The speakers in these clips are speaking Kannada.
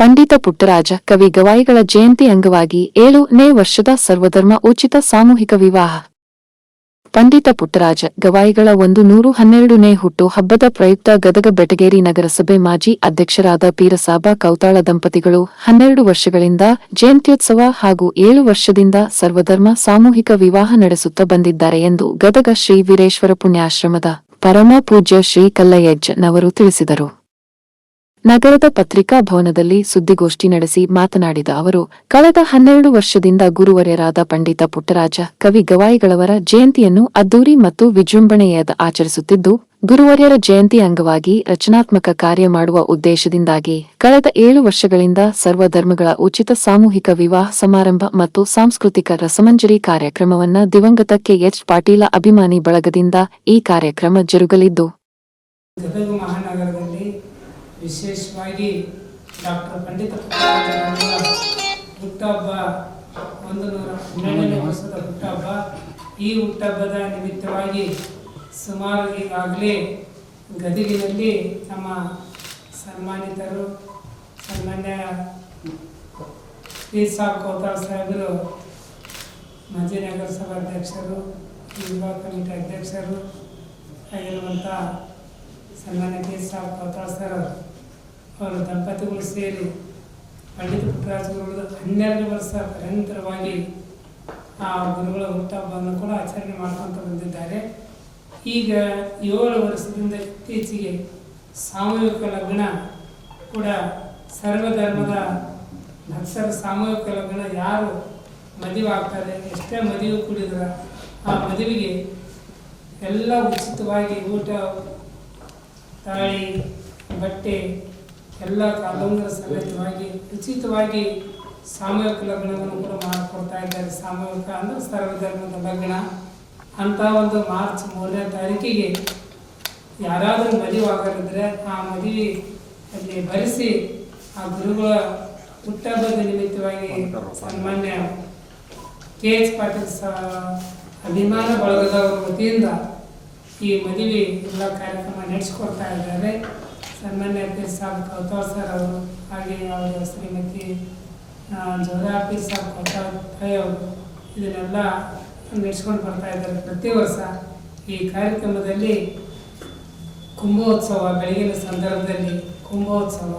ಪಂಡಿತ ಪುಟ್ಟರಾಜ ಕವಿ ಗವಾಯಿಗಳ ಜಯಂತಿ ಅಂಗವಾಗಿ ಏಳನೇ ವರ್ಷದ ಸರ್ವಧರ್ಮ ಉಚಿತ ಸಾಮೂಹಿಕ ವಿವಾಹ. ಪಂಡಿತ ಪುಟ್ಟರಾಜ ಗವಾಯಿಗಳ ಒಂದು ನೂರು ಹನ್ನೆರಡನೇ ಹುಟ್ಟು ಹಬ್ಬದ ಪ್ರಯುಕ್ತ ಗದಗ ಬೆಟಗೇರಿ ನಗರಸಭೆ ಮಾಜಿ ಅಧ್ಯಕ್ಷರಾದ ಪೀರಸಾಬ ಕೌತಾಳ ದಂಪತಿಗಳು ಹನ್ನೆರಡು ವರ್ಷಗಳಿಂದ ಜಯಂತ್ಯೋತ್ಸವ ಹಾಗೂ ಏಳು ವರ್ಷದಿಂದ ಸರ್ವಧರ್ಮ ಸಾಮೂಹಿಕ ವಿವಾಹ ನಡೆಸುತ್ತಾ ಬಂದಿದ್ದಾರೆ ಎಂದು ಗದಗ ಶ್ರೀ ವೀರೇಶ್ವರ ಪುಣ್ಯಾಶ್ರಮದ ಪರಮ ಪೂಜ್ಯ ಶ್ರೀ ಕಲ್ಲಯ್ಯಜ್ಜನವರು ತಿಳಿಸಿದರು. ನಗರದ ಪತ್ರಿಕಾ ಭವನದಲ್ಲಿ ಸುದ್ದಿಗೋಷ್ಠಿ ನಡೆಸಿ ಮಾತನಾಡಿದ ಅವರು, ಕಳೆದ ಹನ್ನೆರಡು ವರ್ಷದಿಂದ ಗುರುವರ್ಯರಾದ ಪಂಡಿತ ಪುಟ್ಟರಾಜ, ಕವಿ ಗವಾಯಿಗಳವರ ಜಯಂತಿಯನ್ನು ಅದ್ದೂರಿ ಮತ್ತು ವಿಜೃಂಭಣೆಯಾದ ಆಚರಿಸುತ್ತಿದ್ದು, ಗುರುವರ್ಯರ ಜಯಂತಿ ಅಂಗವಾಗಿ ರಚನಾತ್ಮಕ ಕಾರ್ಯ ಮಾಡುವ ಉದ್ದೇಶದಿಂದಾಗಿ ಕಳೆದ ಏಳು ವರ್ಷಗಳಿಂದ ಸರ್ವಧರ್ಮಗಳ ಉಚಿತ ಸಾಮೂಹಿಕ ವಿವಾಹ ಸಮಾರಂಭ ಮತ್ತು ಸಾಂಸ್ಕೃತಿಕ ರಸಮಂಜರಿ ಕಾರ್ಯಕ್ರಮವನ್ನ ದಿವಂಗತ ಕೆಎಚ್ ಪಾಟೀಲ ಅಭಿಮಾನಿ ಬಳಗದಿಂದ ಈ ಕಾರ್ಯಕ್ರಮ ಜರುಗಲಿದ್ದು. ವಿಶೇಷವಾಗಿ ಡಾಕ್ಟರ್ ಪಂಡಿತ ಹುಟ್ಟಹಬ್ಬ, ಒಂದು ನೂರ ಹನ್ನೆರಡನೇ ವರ್ಷದ ಹುಟ್ಟಹಬ್ಬ, ಈ ಹುಟ್ಟಹಬ್ಬದ ನಿಮಿತ್ತವಾಗಿ ಸುಮಾರು ಈಗಾಗಲೇ ಗದಗಿನಲ್ಲಿ ನಮ್ಮ ಸನ್ಮಾನಿತರು, ಸನ್ಮಾನ್ಯ ಪಿ ಸಾಬ್ ಕೋತಾ ಸಾಹೇಬರು ಮಾಜಿ ನಗರಸಭಾ ಅಧ್ಯಕ್ಷರು, ಯುವ ಕಮಿಟಿ ಅಧ್ಯಕ್ಷರು ಆಗಿರುವಂಥ ಸನ್ಮಾನ್ಯ ಪಿ ಸಾಬ್ ಕೌತಾಳ್ ಸರ್ ಅವರ ದಂಪತಿಗಳು ಸೇರಿ ಪಂಡಿತ ಪುಟ್ಟರಾಜ ಗುರುಗಳು ಹನ್ನೆರಡು ವರ್ಷ ನಿರಂತರವಾಗಿ ಆ ಗುರುಗಳ ಹುಟ್ಟಹಬ್ಬವನ್ನು ಕೂಡ ಆಚರಣೆ ಮಾಡ್ಕೊತ ಬಂದಿದ್ದಾರೆ. ಈಗ ಏಳು ವರ್ಷದಿಂದ ಇತ್ತೀಚೆಗೆ ಸಾಮೂಹಿಕ ಲಗ್ನ ಕೂಡ ಸರ್ವಧರ್ಮದ ಲಕ್ಷರ ಸಾಮೂಹಿಕ ಲಗ್ನ ಯಾರು ಮದುವೆ ಆಗ್ತಾರೆ, ಎಷ್ಟೇ ಮದುವೆ ಕೂಡಿದ್ರ ಆ ಮದುವೆಗೆ ಎಲ್ಲ ಉಚಿತವಾಗಿ ಊಟ, ತಾಳಿ, ಬಟ್ಟೆ ಎಲ್ಲ ಕಾಲಂಗರ ಸಮೇತವಾಗಿ ಉಚಿತವಾಗಿ ಸಾಮೂಹಿಕ ಲಗ್ನವನ್ನು ಕೂಡ ಮಾಡಿಕೊಡ್ತಾ ಇದ್ದಾರೆ. ಸಾಮೂಹಿಕ ಅಂದರೆ ಸರ್ವಧರ್ಮದ ಲಗ್ನ. ಅಂತ ಒಂದು ಮಾರ್ಚ್ ಮೂರನೇ ತಾರೀಕಿಗೆ ಯಾರಾದರೂ ಮದುವೆ ಆಗಲಿದ್ರೆ ಆ ಮದುವೆ ಅಲ್ಲಿ ಭರಿಸಿ ಆ ಗುರುಗಳ ಹುಟ್ಟಹಬ್ಬದ ನಿಮಿತ್ತವಾಗಿ ಸನ್ಮಾನ್ಯ ಕೆ ಎಚ್ ಪಾಟೀಲ್ ಸ ಅಭಿಮಾನ ಬಳಗದವರ ವತಿಯಿಂದ ಈ ಮದುವೆ ಎಲ್ಲ ಕಾರ್ಯಕ್ರಮ ನಡೆಸ್ಕೊಡ್ತಾ ಇದ್ದಾರೆ. ಸನ್ಮಾನ್ಯ ಸಾಬ್ ಕೌತಾಳ್ ಸರ್ ಅವರು ಹಾಗೆ ಅವರ ಶ್ರೀಮತಿ ಜೋರಾ ಪೀರ್ ಸಾಬ್ ತಾಯಿ ಅವರು ಇದನ್ನೆಲ್ಲ ನಡೆಸ್ಕೊಂಡು ಬರ್ತಾ ಇದ್ದಾರೆ ಪ್ರತಿ ವರ್ಷ. ಈ ಕಾರ್ಯಕ್ರಮದಲ್ಲಿ ಕುಂಭೋತ್ಸವ, ಬೆಳಗಿನ ಸಂದರ್ಭದಲ್ಲಿ ಕುಂಭೋತ್ಸವ,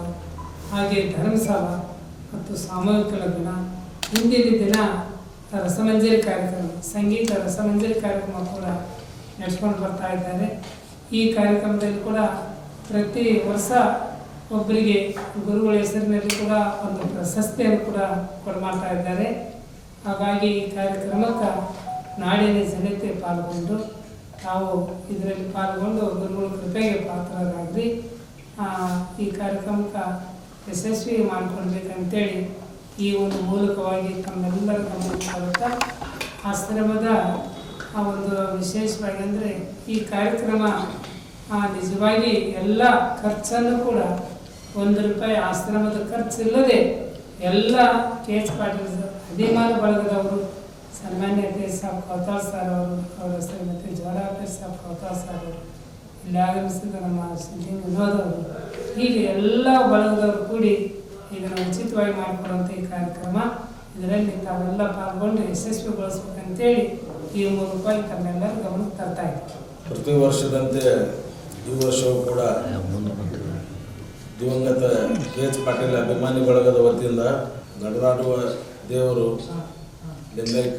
ಹಾಗೆ ಧರ್ಮಸಭ ಮತ್ತು ಸಾಮೂಹಿಕ ಲಗ್ನ. ಹಿಂದಿನ ದಿನ ರಸಮಂಜರಿ ಕಾರ್ಯಕ್ರಮ, ಸಂಗೀತ ರಸಮಂಜರಿ ಕಾರ್ಯಕ್ರಮ ಕೂಡ ನಡೆಸ್ಕೊಂಡು ಬರ್ತಾ ಇದ್ದಾರೆ. ಈ ಕಾರ್ಯಕ್ರಮದಲ್ಲಿ ಕೂಡ ಪ್ರತಿ ವರ್ಷ ಒಬ್ಬರಿಗೆ ಗುರುಗಳ ಹೆಸರಿನಲ್ಲಿ ಕೂಡ ಒಂದು ಪ್ರಶಸ್ತಿಯನ್ನು ಕೂಡ ಕೊಡಮಾಡ್ತಾ ಇದ್ದಾರೆ. ಹಾಗಾಗಿ ಈ ಕಾರ್ಯಕ್ರಮಕ್ಕೆ ನಾಡಿನ ಜನತೆ ಪಾಲ್ಗೊಂಡು ತಾವು ಇದರಲ್ಲಿ ಪಾಲ್ಗೊಂಡು ಗುರುಗಳ ಕೃಪೆಗೆ ಪಾತ್ರರಾಗ್ರಿ. ಆ, ಈ ಕಾರ್ಯಕ್ರಮಕ್ಕೆ ಯಶಸ್ವಿ ಮಾಡಿಕೊಳ್ಬೇಕಂತೇಳಿ ಈ ಒಂದು ಮೂಲಕವಾಗಿ ತಮ್ಮೆಲ್ಲರ ತರುತ್ತಾ ಆಶ್ರಮದ ಆ ಒಂದು ವಿಶೇಷವಾಗಿ ಅಂದರೆ ಈ ಕಾರ್ಯಕ್ರಮ ಆ, ನಿಜವಾಗಿ ಎಲ್ಲ ಖರ್ಚನ್ನು ಕೂಡ ಒಂದು ರೂಪಾಯಿ ಆಶ್ರಮದ ಖರ್ಚಿಲ್ಲದೆ ಎಲ್ಲ ಕೆ ಎಚ್ ಪಾಟೀಲ್ ಅಭಿಮಾನ ಬಳಗದವರು ಸನ್ಮಾನ್ಯ ಕೆ ಸಾಬ್ ಕೌತಾಲ್ ಸರ್ ಅವರು, ಅವರ ಹೆಸರು ಮತ್ತು ಜವಾಹರ್ ಸಾಬ್ ಕೌತಾಲ್ ಸರ್ ಅವರು ಇಲ್ಲಿ ಆಗಮಿಸಿದ ನಮ್ಮ ಸುದ್ದಿ ವಿನೋದವರು, ಹೀಗೆ ಎಲ್ಲ ಬಳಗದವರು ಕೂಡಿ ಇದನ್ನು ಉಚಿತವಾಗಿ ಮಾಡಿಕೊಡುವಂಥ ಈ ಕಾರ್ಯಕ್ರಮ. ಇದರಲ್ಲಿ ತಾವೆಲ್ಲ ಪಾಲ್ಗೊಂಡು ಯಶಸ್ವಿಗೊಳಿಸ್ಬೇಕಂತೇಳಿ ಈ ಮೂಲಕ ತಮ್ಮೆಲ್ಲರ ಗಮನಕ್ಕೆ ತರ್ತಾ ಇದ್ದೀವಿ ಪ್ರತಿ ವರ್ಷದಂತೆ ಈ ವರ್ಷವೂ ಕೂಡ ದಿವಂಗತ ಕೆ ಎಚ್ ಪಾಟೀಲ್ ಅಭಿಮಾನಿ ಬಳಗದ ವತಿಯಿಂದ ನಡೆದಾಡುವ ದೇವರು ಲಿಂಗೈಕ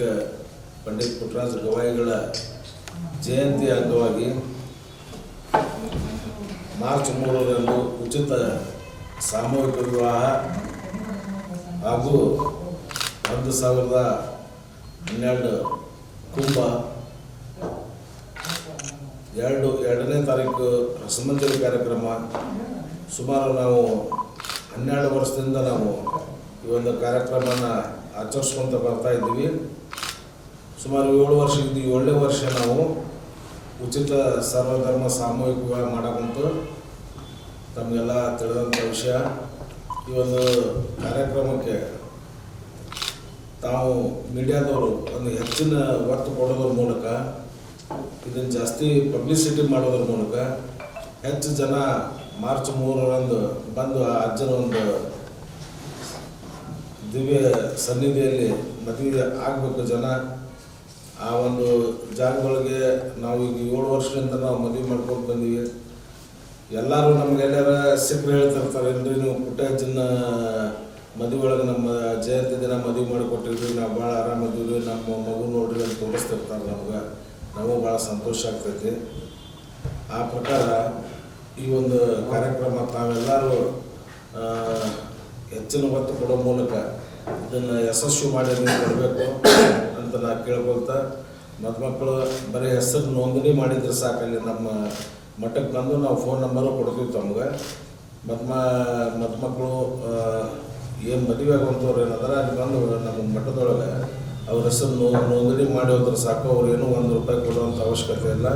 ಪಂಡಿತ್ ಪುಟ್ಟರಾಜ ಗವಾಯಿಗಳ ಜಯಂತಿ ಅಂಗವಾಗಿ ಮಾರ್ಚ್ ಮೂರರಂದು ಉಚಿತ ಸಾಮೂಹಿಕ ವಿವಾಹ ಹಾಗೂ ಒಂದು ಸಾವಿರದ ಹನ್ನೆರಡು ಕುಂಭ ಎರಡು, ಎರಡನೇ ತಾರೀಕು ರಸಮಂಜರಿ ಕಾರ್ಯಕ್ರಮ. ಸುಮಾರು ನಾವು ಹನ್ನೆರಡು ವರ್ಷದಿಂದ ನಾವು ಈ ಒಂದು ಕಾರ್ಯಕ್ರಮನ ಆಚರಿಸ್ಕೊತ ಬರ್ತಾ ಇದ್ದೀವಿ. ಸುಮಾರು ಏಳು ವರ್ಷ ಇದ್ದು ಏಳನೇ ವರ್ಷ ನಾವು ಉಚಿತ ಸರ್ವಧರ್ಮ ಸಾಮೂಹಿಕ ವಿವಾಹ ಮಾಡಕ್ಕಂತು ತಮಗೆಲ್ಲ ತಿಳಿದಂಥ ವಿಷಯ, ಈ ಒಂದು ಕಾರ್ಯಕ್ರಮಕ್ಕೆ ತಾವು ಮೀಡಿಯಾದವರು ಒಂದು ಹೆಚ್ಚಿನ ಒತ್ತು ಕೊಡೋದ್ರ ಮೂಲಕ ಇದನ್ನು ಜಾಸ್ತಿ ಪಬ್ಲಿಸಿಟಿ ಮಾಡೋದ್ರ ಮೂಲಕ ಹೆಚ್ಚು ಜನ ಮಾರ್ಚ್ ಮೂರರಂದು ಬಂದು ಆ ಅಜ್ಜನ ಒಂದು ದಿವ್ಯ ಸನ್ನಿಧಿಯಲ್ಲಿ ಮದುವೆ ಆಗಬೇಕು ಜನ. ಆ ಒಂದು ಜಾಗದೊಳಗೆ ನಾವು ಈಗ ಏಳು ವರ್ಷದಿಂದ ನಾವು ಮದುವೆ ಮಾಡ್ಕೊಂಡು ಬಂದೀವಿ. ಎಲ್ಲರೂ ನಮ್ಗೆ ಎಲ್ಲಾರ ಸಿಕ್ಕರು ಹೇಳ್ತಿರ್ತಾರೆ, ಏನ್ರಿ ನೀವು ಪುಟ್ಟಜ್ಜನ ಮದುವೆ ಒಳಗೆ ನಮ್ಮ ಜಯಂತಿ ದಿನ ಮದುವೆ ಮಾಡಿಕೊಟ್ಟಿದ್ವಿ ನಾವು ಭಾಳ ಆರಾಮದೀವಿ ನಮ್ಮ ಮಗು ನೋಡ್ರಿ ಅಂತ ತೋರಿಸ್ತಿರ್ತಾರೆ ನಮ್ಗೆ. ನಮಗೂ ಭಾಳ ಸಂತೋಷ ಆಗ್ತೈತಿ. ಆ ಪ್ರಕಾರ ಈ ಒಂದು ಕಾರ್ಯಕ್ರಮ ತಾವೆಲ್ಲರೂ ಹೆಚ್ಚಿನ ಒತ್ತು ಕೊಡೋ ಮೂಲಕ ಇದನ್ನು ಯಶಸ್ವಿ ಮಾಡಿ ಕೊಡಬೇಕು ಅಂತ ನಾ ಕೇಳ್ಕೊಳ್ತಾ ಮದುಮಕ್ಕಳು ಬರೀ ಹೆಸರು ನೋಂದಣಿ ಮಾಡಿದ್ರೆ ಸಾಕಲ್ಲಿ ನಮ್ಮ ಮಠಕ್ಕೆ ಬಂದು ನಾವು ಫೋನ್ ನಂಬರು ಕೊಡ್ತೀವಿ ತಮ್ಗೆ. ಮದ್ಮ ಮದುಮಕ್ಕಳು ಏನು ಮದುವೆ ಆಗುವಂಥವ್ರು ಏನಂದ್ರೆ ಅಲ್ಲಿ ಬಂದು ನಮ್ಮ ಮಠದೊಳಗೆ ಅವ್ರ ಹೆಸರು ನೋ ನೋಂದಣಿ ಮಾಡಿ ಹೋದ್ರೆ ಸಾಕು. ಅವ್ರು ಏನೂ ಒಂದು ರೂಪಾಯಿ ಕೊಡುವಂಥ ಅವಶ್ಯಕತೆ ಇಲ್ಲ.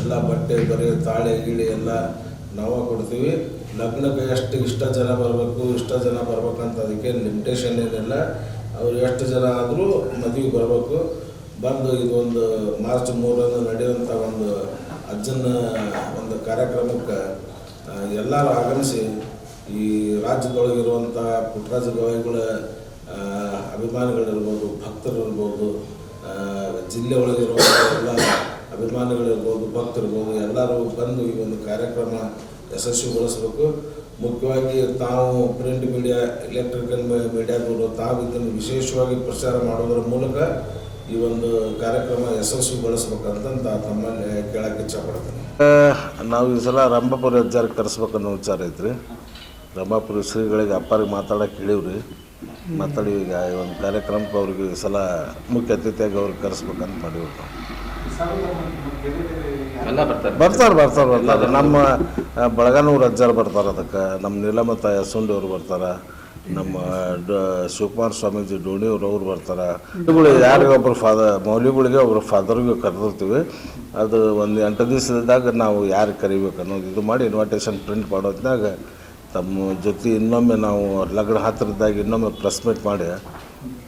ಎಲ್ಲ ಬಟ್ಟೆ, ಬರೆ, ತಾಳೆ, ಗಿಳಿ ಎಲ್ಲ ನಾವು ಕೊಡ್ತೀವಿ. ಲಗ್ನಕ್ಕೆ ಎಷ್ಟು ಇಷ್ಟ ಜನ ಬರಬೇಕು, ಇಷ್ಟ ಜನ ಬರ್ಬೇಕಂತ ಅದಕ್ಕೆ ಲಿಮಿಟೇಷನ್ ಏನಿಲ್ಲ. ಅವ್ರು ಎಷ್ಟು ಜನ ಆದರೂ ಮದುವೆಗೆ ಬರಬೇಕು. ಬಂದು ಇದೊಂದು ಮಾರ್ಚ್ ಮೂರರಂದು ನಡೆಯುವಂಥ ಒಂದು ಅಜ್ಜನ ಒಂದು ಕಾರ್ಯಕ್ರಮಕ್ಕೆ ಎಲ್ಲರೂ ಆಗಮಿಸಿ ಈ ರಾಜ್ಯದೊಳಗಿರುವಂಥ ಪುಟ್ಟರಾಜ ಗವಾಯಿಗಳ ಅಭಿಮಾನಿಗಳಿರ್ಬೋದು ಭಕ್ತರಿರ್ಬೋದು ಜಿಲ್ಲೆ ಒಳಗಿರುವಂಥ ಎಲ್ಲ ಅಭಿಮಾನಿಗಳಿರ್ಬೋದು ಭಕ್ತರಿರ್ಬೋದು ಎಲ್ಲರೂ ಬಂದು ಈ ಒಂದು ಕಾರ್ಯಕ್ರಮ ಯಶಸ್ವಿಗೊಳಿಸಬೇಕು. ಮುಖ್ಯವಾಗಿ ತಾವು ಪ್ರಿಂಟ್ ಮೀಡಿಯಾ ಎಲೆಕ್ಟ್ರಿಕಲ್ ಮೀಡಿಯಾದವರು ತಾವು ಇದನ್ನು ವಿಶೇಷವಾಗಿ ಪ್ರಚಾರ ಮಾಡೋದರ ಮೂಲಕ ಈ ಒಂದು ಕಾರ್ಯಕ್ರಮ ಯಶಸ್ವಿಗೊಳಿಸ್ಬೇಕಂತ ತಮ್ಮಲ್ಲಿ ಕೇಳಕ್ಕೆ ಇಚ್ಛಪಡ್ತೀನಿ. ನಾವು ಈ ಸಲ ರಂಭಾಪುರ ಹೆಜ್ಜಾರಿಗೆ ಕರೆಸ್ಬೇಕನ್ನೋ ವಿಚಾರ ಐತ್ರಿ. ರಂಭಾಪುರ ಶ್ರೀಗಳಿಗೆ ಅಪ್ಪಾರಿಗೆ ಮಾತಾಡೋಕೆ ಹೇಳಿವ್ರಿ. ಮಾತಾಡಿ ಈಗ ಈ ಒಂದು ಕಾರ್ಯಕ್ರಮಕ್ಕೆ ಅವ್ರಿಗೆ ಈ ಸಲ ಮುಖ್ಯ ಅತಿಥಿಯಾಗಿ ಅವ್ರಿಗೆ ಕರೆಸ್ಬೇಕಂತ ಮಾಡಿಬಿಟ್ಟು ಎಲ್ಲ ಬರ್ತಾರೆ. ಬರ್ತಾರೆ ಬರ್ತಾರೆ ಬರ್ತಾರೆ. ನಮ್ಮ ಬಳಗನೂರು ಅಜ್ಜಾರು ಬರ್ತಾರೆ ಅದಕ್ಕೆ. ನಮ್ಮ ನೀಲಮತ ಯಸುಂಡಿ ಅವರು ಬರ್ತಾರೆ. ನಮ್ಮ ಡ ಶಿವಕುಮಾರ ಸ್ವಾಮೀಜಿ ಡೋಣಿಯವ್ರು ಅವ್ರು ಬರ್ತಾರೆ. ಯಾರಿಗೆ ಒಬ್ಬರು ಫಾದರ್ ಮೌಲ್ಯಗಳಿಗೆ ಒಬ್ಬರು ಫಾದರ್ಗೆ ಕರೆದಿರ್ತೀವಿ. ಅದು ಒಂದು ಎಂಟು ದಿವಸದಾಗ ನಾವು ಯಾರಿಗೆ ಕರಿಬೇಕು ಅನ್ನೋದು ಇದು ಮಾಡಿ ಇನ್ವಿಟೇಷನ್ ಪ್ರಿಂಟ್ ಮಾಡೋದ್ನಾಗ ತಮ್ಮ ಜೊತೆ ಇನ್ನೊಮ್ಮೆ ನಾವು ಲಗ್ನ ಹತ್ತಿರದಾಗ ಇನ್ನೊಮ್ಮೆ ಪ್ರೆಸ್ ಮೀಟ್ ಮಾಡಿ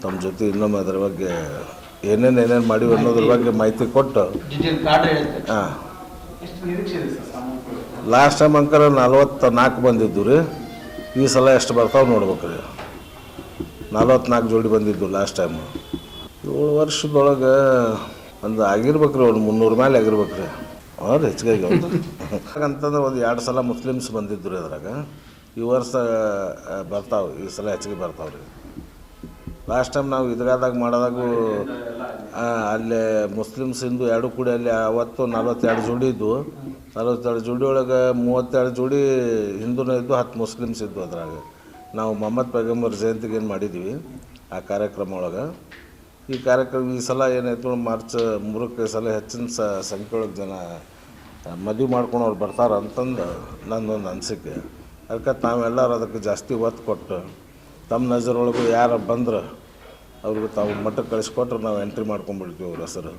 ತಮ್ಮ ಜೊತೆ ಇನ್ನೊಮ್ಮೆ ಅದ್ರ ಬಗ್ಗೆ ಏನೇನು ಏನೇನು ಮಾಡಿವಿ ಅನ್ನೋದ್ರ ಬಗ್ಗೆ ಮಾಹಿತಿ ಕೊಟ್ಟು ಹಾಂ. ಲಾಸ್ಟ್ ಟೈಮ್ ಅಂಕರ ನಲ್ವತ್ತು ನಾಲ್ಕು ಬಂದಿದ್ದು ರೀ ಈ ಸಲ ಎಷ್ಟು ಬರ್ತಾವೆ ನೋಡ್ಬೇಕು ರೀ. ನಲ್ವತ್ನಾಲ್ಕು ಜೋಡಿ ಬಂದಿದ್ದು ಲಾಸ್ಟ್ ಟೈಮು ಏಳು ವರ್ಷದೊಳಗೆ ಒಂದು ಆಗಿರ್ಬೇಕು ರೀ ಒಂದು ಮುನ್ನೂರು ಮೇಲೆ ಆಗಿರ್ಬೇಕು ರೀ. ಅವ್ರು ಹೆಚ್ಚಿಗೆ ಆಗಿ ಅಂತಂದ್ರೆ ಒಂದು ಎರಡು ಸಲ ಮುಸ್ಲಿಮ್ಸ್ ಬಂದಿದ್ದು ರೀ ಅದ್ರಾಗ. ಈ ವರ್ಷ ಬರ್ತಾವೆ, ಈ ಸಲ ಹೆಚ್ಚಿಗೆ ಬರ್ತಾವೆ ರೀ. ಲಾಸ್ಟ್ ಟೈಮ್ ನಾವು ಇದ್ರಾದಾಗ ಮಾಡಿದಾಗೂ ಅಲ್ಲೇ ಮುಸ್ಲಿಮ್ಸ್ ಹಿಂದೂ ಎರಡು ಕೂಡಿ ಅಲ್ಲಿ ಅವತ್ತು ನಲ್ವತ್ತೆರಡು ಜೋಡಿ ಇದ್ವು ನಲವತ್ತೆರಡು ಜೋಡಿ ಒಳಗೆ ಮೂವತ್ತೆರಡು ಜೋಡಿ ಹಿಂದೂನೂ ಇದ್ದು, ಹತ್ತು ಮುಸ್ಲಿಮ್ಸ್ ಇದ್ವು ಅದ್ರಾಗ. ನಾವು ಮೊಹಮ್ಮದ್ ಪೈಗಂಬರ್ ಜಯಂತಿಗೆ ಏನು ಮಾಡಿದ್ವಿ, ಆ ಕಾರ್ಯಕ್ರಮ ಒಳಗೆ. ಈ ಕಾರ್ಯಕ್ರಮ ಈ ಸಲ ಏನಾಯ್ತು ಮಾರ್ಚ್ ಮೂರಕ್ಕೆ ಸಲ ಹೆಚ್ಚಿನ ಸ ಸಂಖ್ಯೆ ಒಳಗೆ ಜನ ಮದುವೆ ಮಾಡ್ಕೊಂಡವ್ರು ಬರ್ತಾರೆ ಅಂತಂದು ನನ್ನೊಂದು ಅನಿಸಿಕೆ. ಅದಕ್ಕೆ ತಾವೆಲ್ಲರೂ ಅದಕ್ಕೆ ಜಾಸ್ತಿ ಒತ್ತು ಕೊಟ್ಟು ತಮ್ಮ ನಜರೊಳಗೂ ಯಾರು ಬಂದ್ರೆ ಅವ್ರಿಗೆ ತಾವು ಮಠಕ್ಕೆ ಕಳಿಸ್ಕೊಟ್ರೆ ನಾವು ಎಂಟ್ರಿ ಮಾಡ್ಕೊಂಬಿಡ್ತೀವಿ ಅವ್ರ ಹೆಸರು.